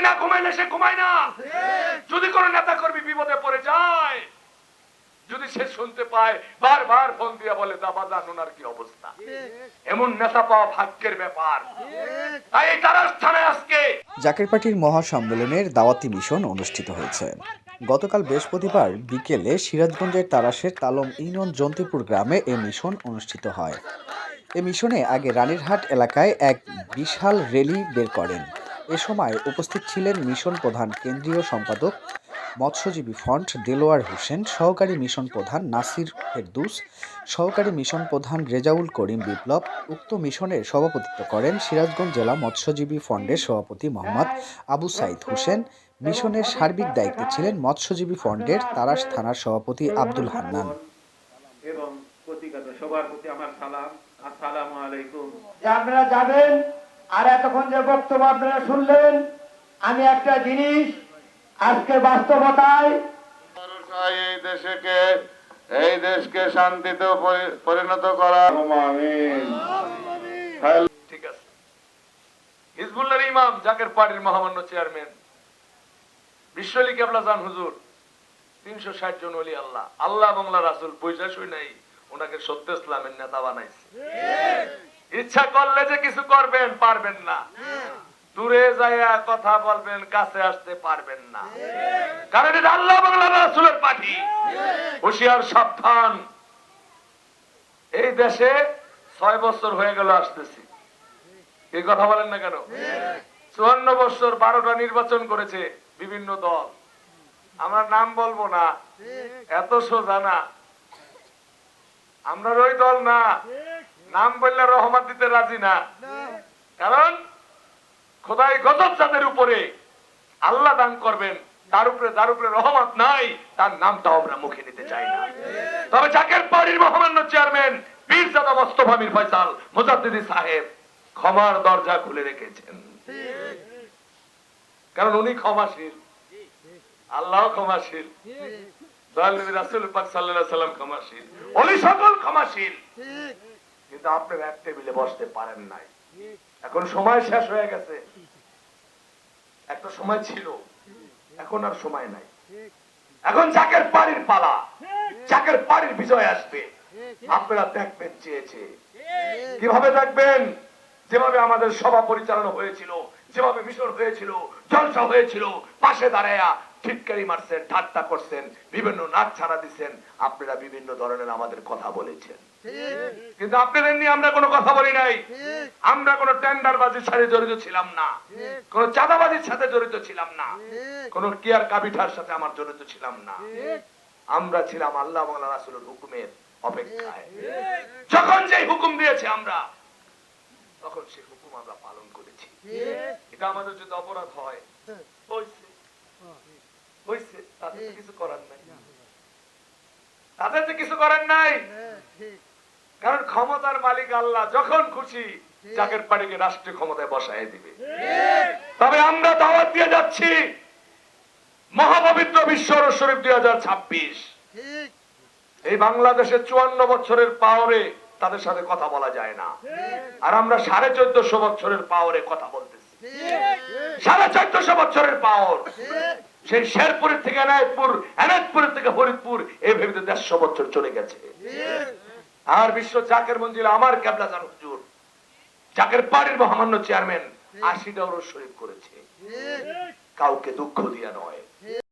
কর্মী না ঘুমাইলে সে ঘুমায় না। যদি কোন নেতা কর্মী বিপদে পড়ে যায় যদি সে শুনতে পায় বারবার ফোন দিয়ে বলে দাবা জানুন আর কি অবস্থা? এমন নেতা পাওয়া ভাগ্যের ব্যাপার। তাই এই তারা স্থানে আজকে জাকের পার্টির মহাসম্মেলনের দাওয়াতি মিশন অনুষ্ঠিত হয়েছে। গতকাল বৃহস্পতিবার বিকেলে সিরাজগঞ্জের তারাশের তালম ইউনিয়ন জন্তিপুর গ্রামে এ মিশন অনুষ্ঠিত হয়। এ মিশনে আগে রানীরহাট এলাকায় এক বিশাল র্যালি বের করেন। এ সময় উপস্থিত ছিলেন মিশন প্রধান কেন্দ্রীয় সম্পাদক মৎস্যজীবী ফ্রন্ট দেলোয়ার হোসেন সহকারী মিশন প্রধান নাসির ফেরদুস সহকারী মিশন প্রধান রেজাউল করিম বিপ্লব উক্ত মিশনের সভাপতিত্ব করেন সিরাজগঞ্জ জেলা মৎস্যজীবী ফন্ডের সভাপতি মোহাম্মদ আবু সাইদ হোসেন। মিশনের সার্বিক দায়িত্বে ছিলেন মৎস্যজীবী ফন্ডের তারাস থানার সভাপতি আব্দুল হান্নান। এবং সবার প্রতি আমার সালাম। আসসালামু আলাইকুম। আপনারা যাবেন আর এতক্ষণ যে বক্তব্য আপনারা শুনলেন আমি একটা জিনিস আজকে বাস্তবতায় এই দেশকে এই দেশকে শান্তিতে পরিণত করা। আমিন। ঠিক আছে। হিজবুল্লাহর ইমাম জাকের পার্টির মহামান্য চেয়ারম্যান বিশ্বলি কেবলা জান হুজুর তিনশো ষাট জন অলি আল্লাহ। আল্লাহ বাংলা রাসুল শুই নাই ওনাকে সত্য ইসলামের নেতা বানাইছে। ইচ্ছা করলে যে কিছু করবেন, পারবেন না। দূরে যাইয়া কথা বলবেন, কাছে আসতে পারবেন না। কারণ এটা আল্লাহ বাংলা রাসুলের পার্টি হুশিয়ার, সাবধান। এই দেশে ছয় বছর হয়ে গেল আসতেছি। এই কথা বলেন না কেন? চুয়ান্ন বছর বারোটা নির্বাচন করেছে বিভিন্ন দল। আমরা নাম বলব না, এত সোজা না। আমরা ওই দল না। নাম বললে রহমত দিতে রাজি না। কারণ খোদাই গজব যাদের উপরে আল্লাহ দান করবেন তার উপরে যার উপরে রহমত নাই তার নামটাও আমরা মুখে নিতে চাই না। তবে জাকের পাড়ির মহামান্য চেয়ারম্যান পীরজাদা মোস্তফা মির ফয়সাল মুজাদ্দিদি সাহেব ক্ষমার দরজা খুলে রেখেছেন। কারণ উনি ক্ষমাশীল। আল্লাহ ক্ষমাশীল। দয়াল নবী রাসূল পাক সাল্লাল্লাহু আলাইহি সাল্লাম ক্ষমাশীল। ওলি সকল ক্ষমাশীল। কিন্তু আপনারা এক টেবিলে বসতে পারেন নাই। এখন সময় শেষ হয়ে গেছে। একটা সময় ছিল, এখন আর সময় নাই। এখন চাকের পাড়ির পালা, চাকের পাড়ির বিজয় আসবে। আপনারা দেখবেন চেয়েছে। কীভাবে দেখবেন? যেভাবে আমাদের সভা পরিচালনা হয়েছিল, যেভাবে মিশন হয়েছিল, জলসা হয়েছিল, পাশে দাঁড়ায়া ঠিটকারি মারছেন, ঠাট্টা করছেন, বিভিন্ন নাচ ছাড়া দিচ্ছেন, আপনারা বিভিন্ন ধরনের আমাদের কথা বলেছেন। কিন্তু আপনাদের নিয়ে আমরা কোনো কথা বলি নাই। আমরা কোনো টেন্ডারবাজির সাথে জড়িত ছিলাম না। কোনো চাঁদাবাজির সাথে জড়িত ছিলাম না। কোন কিয়ার কাবিঠার সাথে আমার জড়িত ছিলাম না। আমরা ছিলাম আল্লাহ বাংলা রাসুলের হুকুমের অপেক্ষায়। যখন যে হুকুম দিয়েছে আমরা, তখন সেই হুকুম আমরা পালন করেছি। এটা আমাদের যদি অপরাধ হয় হয়েছে কিছু করার নাই। তাদের তো কিছু করার নাই। কারণ ক্ষমতার মালিক আল্লাহ, যখন খুশি চাকের পাড়িকে রাষ্ট্রীয় ক্ষমতায় বসায় দিবে। তবে আমরা দাওয়াত দিয়ে যাচ্ছি মহাপবিত্র বিশ্ব শরীফ দুই হাজার ছাব্বিশ। এই বাংলাদেশের চুয়ান্ন বছরের পাওয়ারে তাদের সাথে কথা বলা যায় না। আর আমরা সাড়ে চোদ্দশো বছরের পাওয়ারে কথা বলতেছি। সাড়ে চোদ্দশো বছরের পাওয়ার সেই শেরপুরের থেকে এনায়তপুর, এনায়তপুরের থেকে ফরিদপুর, এই ভেবে দেড়শো বছর চলে গেছে। আর বিশ্ব চাকের মঞ্জিল আমার ক্যাবলা জানো হুজুর। চাকের পাড়ির মহামান্য চেয়ারম্যান আশিটা ওরস শরীফ করেছে। কাউকে দুঃখ দিয়া নয়।